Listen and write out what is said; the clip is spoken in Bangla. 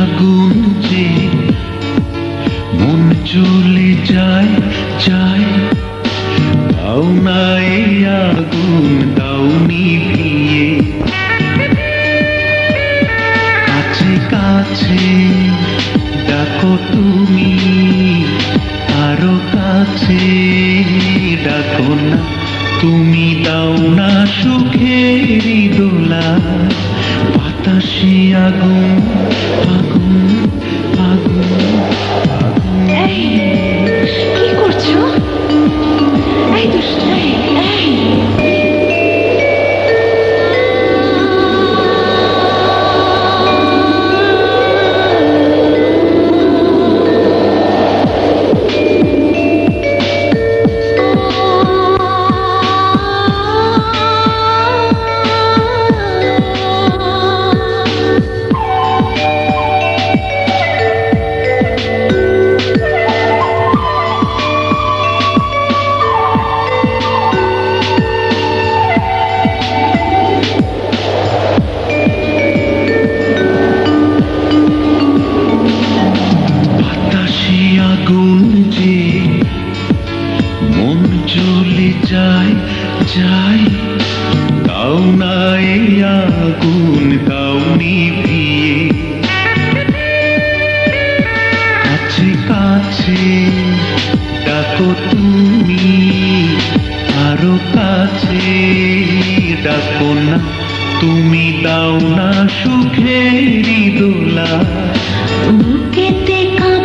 আগুন যে মন চলে যায় যায়। দাও না এই আগুন, দাও নিভিয়ে। কাছে কাছে ডাকো তুমি, আরও কাছে। তুমি দাও না সুখের দোলা বাতাসে আগুন আগুন। যায়। তাও না এই আগুন তাও নিভিয়ে। কাছে কাছে ডাকো তুমি, আরও কাছে ডাকো না। তুমি দাও না সুখেরই দোলা বুকেতে কাঁপন